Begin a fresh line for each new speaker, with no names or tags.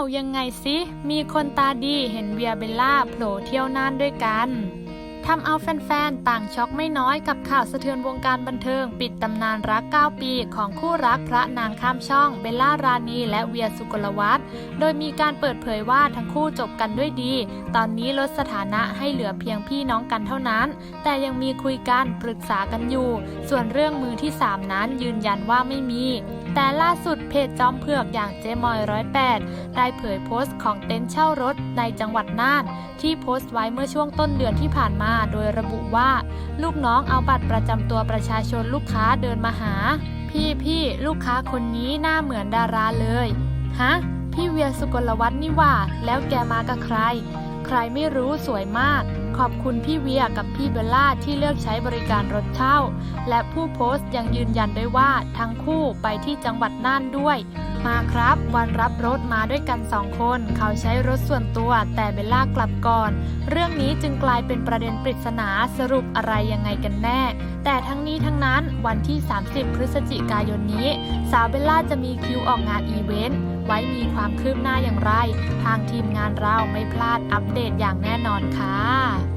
าวยังไงสิมีคนตาดีเห็นเวียเบลล่าโผล่เที่ยวน่านด้วยกันทำเอาแฟนๆ ต่างช็อกไม่น้อยกับข่าวสะเทือนวงการบันเทิง ปิดตำนานรัก 9 ปีของคู่รักพระนางข้ามช่อง เบลล่ารานีและเวียสุกลวัฒโดยมีการเปิดเผยว่าทั้งคู่จบกันด้วยดี ตอนนี้ลดสถานะให้เหลือเพียงพี่น้องกันเท่านั้น แต่ยังมีคุยกันปรึกษากันอยู่ ส่วนเรื่องมือที่ 3 นั้นยืนยันว่าไม่มี แต่ล่าสุดเพจจอมเผือกอย่างเจมอยร้อยแปดได้เผยโพสต์ของเต็นท์เช่ารถในจังหวัดน่าน ที่โพสต์ไว้เมื่อช่วงต้นเดือนที่ผ่านมา โดยระบุว่า ลูกน้องเอาบัตรประจำตัวประชาชนลูกค้าเดินมาหา พี่พี่ลูกค้าคนนี้หน้าเหมือนดาราเลยฮะพี่เวียสุกลวัฒน์นี่ว่า แล้วแกมากับใคร ใครไม่รู้สวยมาก ขอบคุณพี่เวียกับพี่เบลล่าที่เลือกใช้บริการรถเช่า และผู้โพสต์ยังยืนยันด้วยว่าทั้งคู่ไปที่จังหวัดน่านด้วย มาครับ วันรับรถมาด้วยกันสองคน เขาใช้รถส่วนตัว แต่เบลล่ากลับก่อน เรื่องนี้จึงกลายเป็นประเด็นปริศนาสรุปอะไรยังไงกันแน่ แต่ทั้งนี้ทั้งนั้นวันที่ 30 พฤศจิกายนนี้ สาวเบลล่าจะมีคิวออกงานอีเวนต์ไว้มีความคืบหน้าอย่างไร ทางทีมงานเราไม่พลาดอัปเดตอย่างแน่นอนค่ะ